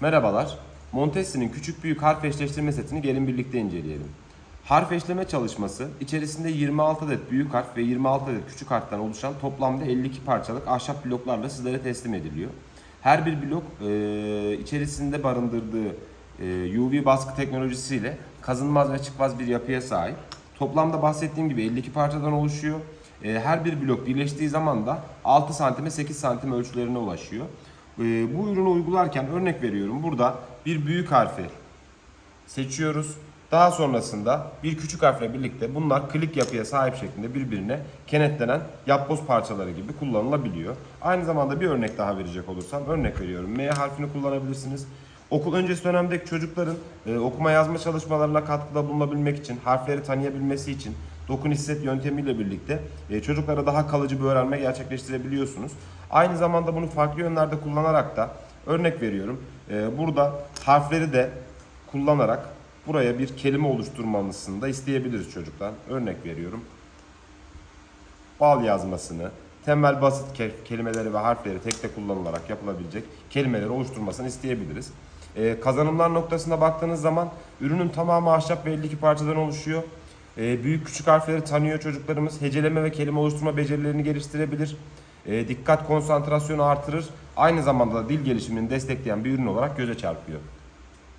Merhabalar. Montessi'nin küçük büyük harf eşleştirme setini gelin birlikte inceleyelim. Harf eşleme çalışması içerisinde 26 adet büyük harf ve 26 adet küçük harften oluşan toplamda 52 parçalık ahşap bloklarla sizlere teslim ediliyor. Her bir blok e, içerisinde barındırdığı e, UV baskı teknolojisiyle kazınmaz ve çıkmaz bir yapıya sahip. Toplamda bahsettiğim gibi 52 parçadan oluşuyor. E, her bir blok birleştiği zaman da 6 santime 8 santim ölçülerine ulaşıyor. E, bu ürünü uygularken örnek veriyorum burada bir büyük harfi seçiyoruz. Daha sonrasında bir küçük harfle birlikte bunlar klik yapıya sahip şeklinde birbirine kenetlenen yapboz parçaları gibi kullanılabiliyor. Aynı zamanda bir örnek daha verecek olursam örnek veriyorum. M harfini kullanabilirsiniz. Okul öncesi dönemdeki çocukların e, okuma yazma çalışmalarına katkıda bulunabilmek için, harfleri tanıyabilmesi için dokun hisset yöntemiyle birlikte e, çocuklara daha kalıcı bir öğrenme gerçekleştirebiliyorsunuz. Aynı zamanda bunu farklı yönlerde kullanarak da örnek veriyorum. e, burada harfleri de kullanarak buraya bir kelime oluşturmamızını da isteyebiliriz çocuktan. Örnek veriyorum. Bal yazmasını, temel basit ke- kelimeleri ve harfleri tek tek kullanılarak yapılabilecek kelimeleri oluşturmasını isteyebiliriz. Ee, kazanımlar noktasına baktığınız zaman ürünün tamamı ahşap ve 52 parçadan oluşuyor. Ee, büyük küçük harfleri tanıyor çocuklarımız. Heceleme ve kelime oluşturma becerilerini geliştirebilir. Ee, dikkat konsantrasyonu artırır. Aynı zamanda da dil gelişimini destekleyen bir ürün olarak göze çarpıyor.